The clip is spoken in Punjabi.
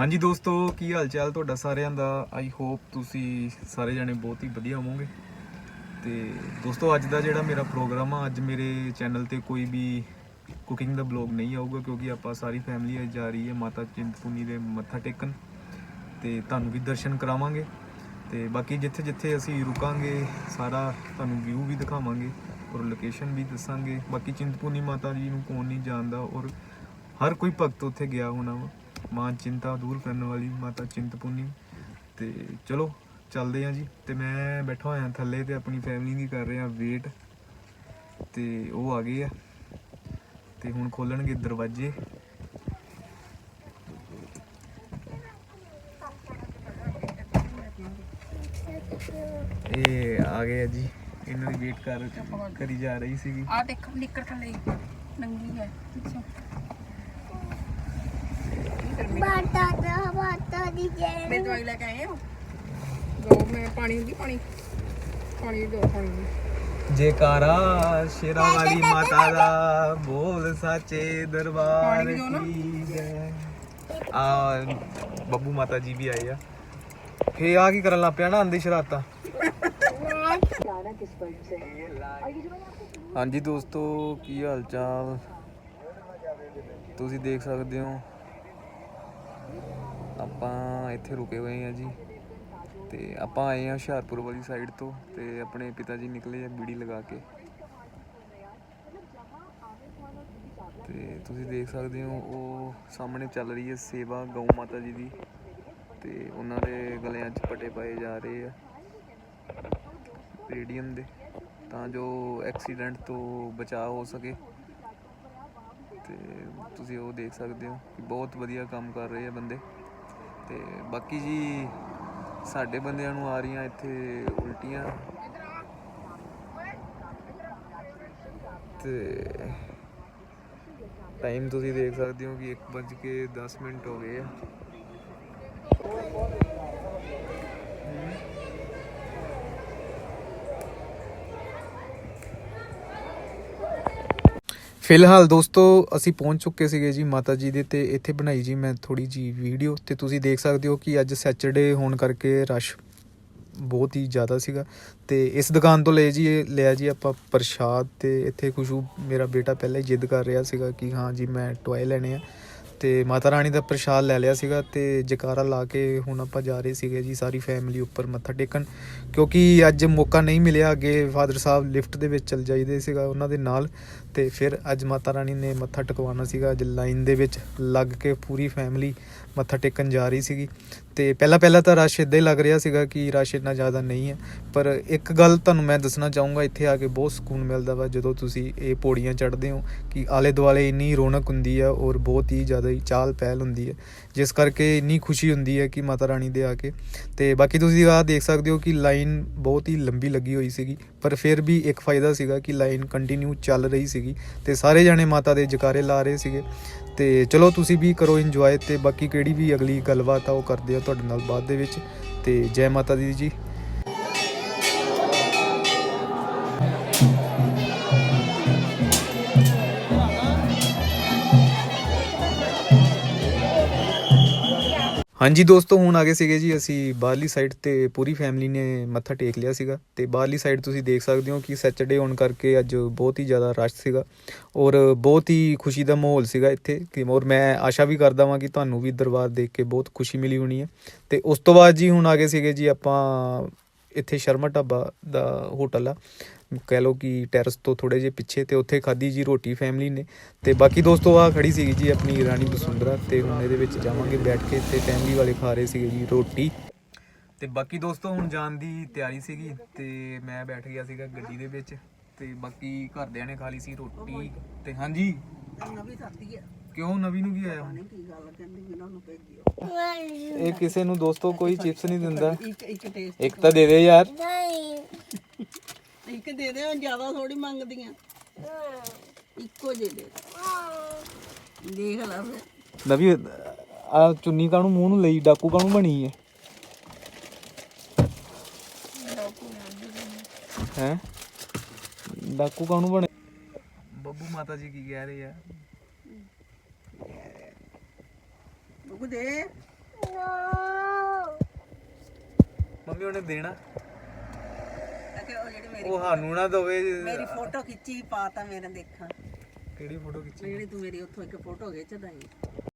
ਹਾਂਜੀ ਦੋਸਤੋ, ਕੀ ਹਾਲ ਚਾਲ ਤੁਹਾਡਾ ਸਾਰਿਆਂ ਦਾ? ਆਈ ਹੋਪ ਤੁਸੀਂ ਸਾਰੇ ਜਣੇ ਬਹੁਤ ਹੀ ਵਧੀਆ ਹੋਵੋਗੇ। ਤੇ ਦੋਸਤੋ, ਅੱਜ ਦਾ ਜਿਹੜਾ ਮੇਰਾ ਪ੍ਰੋਗਰਾਮ ਆ, ਅੱਜ ਮੇਰੇ ਚੈਨਲ ਤੇ ਕੋਈ ਵੀ ਕੁਕਿੰਗ ਦਾ ਬਲੌਗ ਨਹੀਂ ਆਊਗਾ, ਕਿਉਂਕਿ ਆਪਾਂ ਸਾਰੀ ਫੈਮਿਲੀ ਅੱਜ ਜਾ ਰਹੀ ਹੈ ਮਾਤਾ ਚਿੰਤਪੁਰਨੀ ਦੇ ਮੱਥਾ ਟੇਕਣ। ਤੇ ਤੁਹਾਨੂੰ ਵੀ ਦਰਸ਼ਨ ਕਰਾਵਾਂਗੇ। ਤੇ ਬਾਕੀ ਜਿੱਥੇ ਜਿੱਥੇ ਅਸੀਂ ਰੁਕਾਂਗੇ, ਸਾਰਾ ਤੁਹਾਨੂੰ ਵਿਊ ਵੀ ਦਿਖਾਵਾਂਗੇ, ਔਰ ਲੋਕੇਸ਼ਨ ਵੀ ਦੱਸਾਂਗੇ। ਬਾਕੀ ਚਿੰਤਪੁਰਨੀ ਮਾਤਾ ਜੀ ਨੂੰ ਕੌਣ ਨਹੀਂ ਜਾਣਦਾ, ਔਰ ਹਰ ਕੋਈ ਭਗਤ ਉੱਥੇ ਗਿਆ ਹੋਣਾ ਵਾ। ਮਾਂ ਚਿੰਤਾ ਦੂਰ ਕਰਨ ਵਾਲੀ, ਮਾਤਾ ਚਿੰਤਪੁਰਨੀ। ਤੇ ਚਲੋ, ਚੱਲਦੇ ਹਾਂ ਜੀ। ਤੇ ਮੈਂ ਬੈਠਾ ਹੋਇਆ ਥੱਲੇ ਤੇ ਆਪਣੀ ਫੈਮਿਲੀ ਦੀ ਕਰ ਰਿਹਾ ਵੇਟ ਤੇ ਉਹ ਆ ਗਏ ਆ। ਤੇ ਹੁਣ ਖੋਲਣਗੇ ਦਰਵਾਜ਼ੇ। ਇਹ ਆ ਗਏ ਆ ਜੀ। ਇਹਨਾਂ ਦੀ ਵੇਟ ਕਰ ਕਰੀ ਜਾ ਰਹੀ ਸੀਗੀ। ਆ ਦੇਖ ਨਿੱਕਰ ਥੱਲੇ। ਨੰਗੀ ਹੈ। ਪਿੱਛੇ। ਬਾਤਾ ਦਾ ਬਾਤਾ ਦੀ ਮੈਂ ਜੈ ਦਵਾਈ ਲੈ ਕੇ ਆਏ ਹਾਂ। ਦੋ ਮੈਂ ਪਾਣੀ ਦੀ ਪਾਣੀ। ਪਾਣੀ ਦੋ ਪਾਣੀ ਦੀ ਜੇਕਾਰਾ ਸ਼ੇਰਾ ਵਾਲੀ ਮਾਤਾ ਦਾ ਬੋਲ ਸਾਚੇ ਦਰਬਾਰ ਪਾਣੀ ਦਿਓ ਨਾ। ਕੀ ਜੈ। ਆ ਬੱਬੂ ਮਾਤਾ ਜੀ ਵੀ ਆਏ ਆ। ਫੇ ਆ ਕੀ ਕਰਨ ਲੱਗ ਪਿਆ ਨਾ ਆਂਦੀ ਸ਼ਰਾਤਾ ਹਾਂਜੀ ਦੋਸਤੋ ਕੀ ਹਾਲ ਚਾਲ? ਤੁਸੀਂ ਦੇਖ ਸਕਦੇ ਹੋ ਆਪਾਂ ਇੱਥੇ ਰੁਕੇ ਹੋਏ ਆ ਜੀ ਤੇ ਆਪਾਂ ਆਏ ਆ ਹੁਸ਼ਿਆਰਪੁਰ ਵਾਲੀ ਸਾਈਡ ਤੋਂ ਤੇ ਆਪਣੇ ਪਿਤਾ ਜੀ ਨਿਕਲੇ ਆ ਬੀੜੀ ਲਗਾ ਕੇ। ਤੇ ਤੁਸੀਂ ਦੇਖ ਸਕਦੇ ਹੋ, ਉਹ ਸਾਹਮਣੇ ਚੱਲ ਰਹੀ ਹੈ ਸੇਵਾ ਗਊ ਮਾਤਾ ਜੀ ਦੀ ਤੇ ਉਹਨਾਂ ਦੇ ਗਲਿਆਂ 'ਚ ਪਟੇ ਪਾਏ ਜਾ ਰਹੇ ਆ ਰੇਡੀਅਮ ਦੇ ਤਾਂ ਜੋ ਐਕਸੀਡੈਂਟ ਤੋਂ ਬਚਾਅ ਹੋ ਸਕੇ। ਤੇ ਤੁਸੀਂ ਉਹ ਦੇਖ ਸਕਦੇ ਹੋ ਕਿ ਬਹੁਤ ਵਧੀਆ ਕੰਮ ਕਰ ਰਹੇ ਆ ਬੰਦੇ। ਤੇ ਬਾਕੀ ਜੀ ਸਾਡੇ ਬੰਦਿਆਂ ਨੂੰ ਆ ਰਹੀਆਂ ਇੱਥੇ ਉਲਟੀਆਂ। ਤੇ ਟਾਈਮ ਤੁਸੀਂ ਦੇਖ ਸਕਦੇ ਹੋ ਕਿ 1:10 ਮਿੰਟ ਹੋ ਗਏ ਆ। ਫਿਲਹਾਲ ਦੋਸਤੋ, ਅਸੀਂ ਪਹੁੰਚ ਚੁੱਕੇ ਸੀਗੇ ਜੀ ਮਾਤਾ ਜੀ ਦੇ ਤੇ ਇੱਥੇ ਬਣਾਈ ਜੀ ਮੈਂ ਥੋੜੀ ਜੀ ਵੀਡੀਓ ਤੇ ਤੁਸੀਂ ਦੇਖ ਸਕਦੇ ਹੋ ਕਿ ਅੱਜ ਸੈਚਰਡੇ ਹੋਣ ਕਰਕੇ ਰਸ਼ ਬਹੁਤ ਹੀ ਜ਼ਿਆਦਾ ਸੀਗਾ ਤੇ ਇਸ ਦੁਕਾਨ ਤੋਂ ਲਏ ਜੀ, ਲਿਆ ਜੀ ਆਪਾਂ ਪ੍ਰਸ਼ਾਦ ਤੇ ਇੱਥੇ ਖੁਸ਼ੂ ਮੇਰਾ ਬੇਟਾ ਪਹਿਲਾਂ ਹੀ ਜਿੱਦ ਕਰ ਰਿਹਾ ਸੀਗਾ ਕਿ ਹਾਂ ਜੀ ਮੈਂ ਟੋਏ ਲੈਣੇ ਆ। ਤੇ ਮਾਤਾ ਰਾਣੀ ਦਾ ਪ੍ਰਸ਼ਾਦ ਲੈ ਲਿਆ ਸੀਗਾ ਤੇ ਜਕਾਰਾ ਲਾ ਕੇ ਹੁਣ ਆਪਾਂ ਜਾ ਰਹੇ ਸੀਗੇ ਜੀ ਸਾਰੀ ਫੈਮਿਲੀ ਉੱਪਰ ਮੱਥਾ ਟੇਕਣ, ਕਿਉਂਕਿ ਅੱਜ ਮੌਕਾ ਨਹੀਂ ਮਿਲਿਆ, ਅੱਗੇ ਫਾਦਰ ਸਾਹਿਬ ਲਿਫਟ ਦੇ ਵਿੱਚ ਚਲ ਜਾਈਦੇ ਸੀਗਾ ਉਹਨਾਂ ਦੇ ਨਾਲ ਤੇ ਫਿਰ ਅੱਜ ਮਾਤਾ ਰਾਣੀ ਨੇ ਮੱਥਾ ਟਿਕਵਾਉਣਾ ਸੀਗਾ, ਅੱਜ ਲਾਈਨ ਦੇ ਵਿੱਚ ਲੱਗ ਕੇ ਪੂਰੀ ਫੈਮਿਲੀ ਮੱਥਾ ਟੇਕਣ ਜਾ ਰਹੀ ਸੀਗੀ। ਤੇ ਪਹਿਲਾਂ ਪਹਿਲਾਂ ਤਾਂ ਰਸ਼ ਇਦਾਂ ਹੀ ਲੱਗ ਰਿਹਾ ਸੀਗਾ ਕਿ ਰਸ਼ ਇੰਨਾ ਜ਼ਿਆਦਾ ਨਹੀਂ ਹੈ। ਪਰ ਇੱਕ ਗੱਲ ਤੁਹਾਨੂੰ ਮੈਂ ਦੱਸਣਾ ਚਾਹੂੰਗਾ, ਇੱਥੇ ਆ ਕੇ ਬਹੁਤ ਸਕੂਨ ਮਿਲਦਾ ਵਾ ਜਦੋਂ ਤੁਸੀਂ ਇਹ ਪੌੜੀਆਂ ਚੜ੍ਹਦੇ ਹੋ ਕਿ ਆਲੇ ਦੁਆਲੇ ਇੰਨੀ ਰੌਣਕ ਹੁੰਦੀ ਆ ਔਰ ਬਹੁਤ ਹੀ ਜ਼ਿਆਦਾ ਹੀ ਚਾਲ ਪਹਿਲ ਹੁੰਦੀ ਹੈ। ਜਿਸ ਕਰਕੇ ਇੰਨੀ ਖੁਸ਼ੀ ਹੁੰਦੀ ਹੈ ਕਿ ਮਾਤਾ ਰਾਣੀ ਦੇ ਆ ਕੇ। ਤੇ ਬਾਕੀ ਤੁਸੀਂ ਆਹ ਦੇਖ ਸਕਦੇ ਹੋ ਕਿ ਲਾਈਨ ਬਹੁਤ ਹੀ ਲੰਬੀ ਲੱਗੀ ਹੋਈ ਸੀਗੀ, ਪਰ ਫਿਰ ਵੀ ਇੱਕ ਫਾਇਦਾ ਸੀਗਾ ਕਿ ਲਾਈਨ ਕੰਟੀਨਿਊ ਚੱਲ ਰਹੀ ਸੀਗੀ ਤੇ ਸਾਰੇ ਜਾਣੇ ਮਾਤਾ ਦੇ ਜਕਾਰੇ ਲਾ ਰਹੇ ਸੀਗੇ। ਤੇ ਚਲੋ ਤੁਸੀਂ ਵੀ ਕਰੋ ਇੰਜੋਏ ਤੇ ਬਾਕੀ ਕਿਹੜੀ ਵੀ ਅਗਲੀ ਗੱਲਬਾਤ ਆ ਉਹ ਕਰਦੇ ਆ ਤੁਹਾਡੇ ਨਾਲ ਬਾਅਦ ਦੇ ਵਿੱਚ। ਤੇ ਜੈ ਮਾਤਾ ਦੀ ਜੀ। ਹਾਂਜੀ ਦੋਸਤੋ, ਹੁਣ ਆ ਗਏ ਸੀਗੇ ਜੀ ਅਸੀਂ ਬਾਹਰਲੀ ਸਾਈਡ ਤੇ ਪੂਰੀ ਫੈਮਿਲੀ ਨੇ ਮੱਥਾ ਟੇਕ ਲਿਆ ਸੀਗਾ ਤੇ ਬਾਹਰਲੀ ਸਾਈਡ ਤੁਸੀਂ ਦੇਖ ਸਕਦੇ ਹੋ ਕਿ ਸੈਚਰਡੇ ਹੋਣ ਕਰਕੇ ਅੱਜ ਬਹੁਤ ਹੀ ਜ਼ਿਆਦਾ ਰਸ਼ ਸੀਗਾ ਔਰ ਬਹੁਤ ਹੀ ਖੁਸ਼ੀ ਦਾ ਮਾਹੌਲ ਸੀਗਾ ਇੱਥੇ ਕਿ ਔਰ ਮੈਂ ਆਸ਼ਾ ਵੀ ਕਰਦਾ ਵਾਂ ਕਿ ਤੁਹਾਨੂੰ ਵੀ ਦਰਬਾਰ ਦੇਖ ਕੇ ਬਹੁਤ ਖੁਸ਼ੀ ਮਿਲੀ ਹੋਣੀ ਹੈ ਤੇ ਉਸ ਤੋਂ ਬਾਅਦ ਜੀ ਹੁਣ ਆ ਗਏ ਸੀਗੇ ਜੀ ਆਪਾਂ ਇੱਥੇ ਸ਼ਰਮਾ ਢਾਬਾ ਦਾ ਹੋਟਲ ਆ ਕਹਿ ਲਓ ਕਿ ਟੈਰਸ ਤੋਂ ਥੋੜੇ ਜਿਹੇ ਪਿੱਛੇ ਤੇ ਉੱਥੇ ਖਾਦੀ ਜੀ ਰੋਟੀ ਫੈਮਿਲੀ ਨੇ ਤੇ ਬਾਕੀ ਦੋਸਤੋ ਆ ਖੜੀ ਸੀਗੀ ਜੀ ਆਪਣੀ ਰਾਣੀ ਬਸੁੰਦਰਾ ਤੇ ਹੁਣ ਇਹਦੇ ਵਿੱਚ ਜਾਵਾਂਗੇ ਬੈਠ ਕੇ ਤੇ ਫੈਮਿਲੀ ਵਾਲੇ ਖਾ ਰਹੇ ਸੀਗੇ ਜੀ ਰੋਟੀ। ਤੇ ਬਾਕੀ ਦੋਸਤੋ ਹੁਣ ਜਾਣ ਦੀ ਤਿਆਰੀ ਸੀਗੀ ਤੇ ਮੈਂ ਬੈਠ ਗਿਆ ਸੀਗਾ ਗੱਡੀ ਦੇ ਵਿੱਚ ਤੇ ਬਾਕੀ ਘਰਦਿਆਂ ਨੇ ਖਾ ਲਈ ਸੀ ਰੋਟੀ ਤੇ ਹਾਂਜੀ। ਨਵੀਂ ਸਾਥੀ ਹੈ ਕਿਉਂ ਨਵੀਂ ਨੂੰ ਕੀ ਆਇਆ ਹੁਣ? ਕੀ ਗੱਲ ਕਹਿੰਦੀ ਇਹਨਾਂ ਨੂੰ ਭੇਜਿਓ ਇਹ ਕਿਸੇ ਨੂੰ ਦੋਸਤੋ ਕੋਈ ਚਿਪਸ ਨਹੀਂ ਦਿੰਦਾ। ਇੱਕ ਇੱਕ ਟੇਸਟ ਇੱਕ ਤਾਂ ਦੇ ਦੇ ਯਾਰ। ਨਹੀਂ। ਇੱਕ ਦੇ ਦੇ ਜ਼ਿਆਦਾ ਥੋੜੀ ਮੰਗਦੀਆਂ। ਇੱਕੋ ਜੇ ਦੇ ਦੇਖ ਲੈ ਫਿਰ। ਆ ਚੁੰਨੀ ਕਾਹਨੂੰ ਮੂੰਹ ਨੂੰ ਲਈ ਡਾਕੂ ਕਾਹਨੂੰ ਬਣੀ ਹੈ ਹੈ? ਡਾਕੂ ਕਾਹਨੂੰ ਬਣੇ? ਬੱਬੂ ਮਾਤਾ ਜੀ ਕੀ ਕਹਿ ਰਹੇ ਆ? ਰੁਕ ਦੇ। ਮੰਮੀ ਉਹਨੇ ਦੇਣਾ? ਕਿ ਉਹ ਜਿਹੜੀ ਮੇਰੀ ਉਹ ਸਾਨੂੰ ਨਾ ਦਵੇ। ਮੇਰੀ ਫੋਟੋ ਖਿੱਚੀ ਪਾਤਾ ਮੇਰੇ ਦੇਖਾਂ। ਕਿਹੜੀ ਫੋਟੋ ਖਿੱਚੀ? ਜਿਹੜੀ ਤੂੰ ਮੇਰੀ ਉੱਥੋਂ ਇੱਕ ਫੋਟੋ ਖਿੱਚਦਾ ਸੀ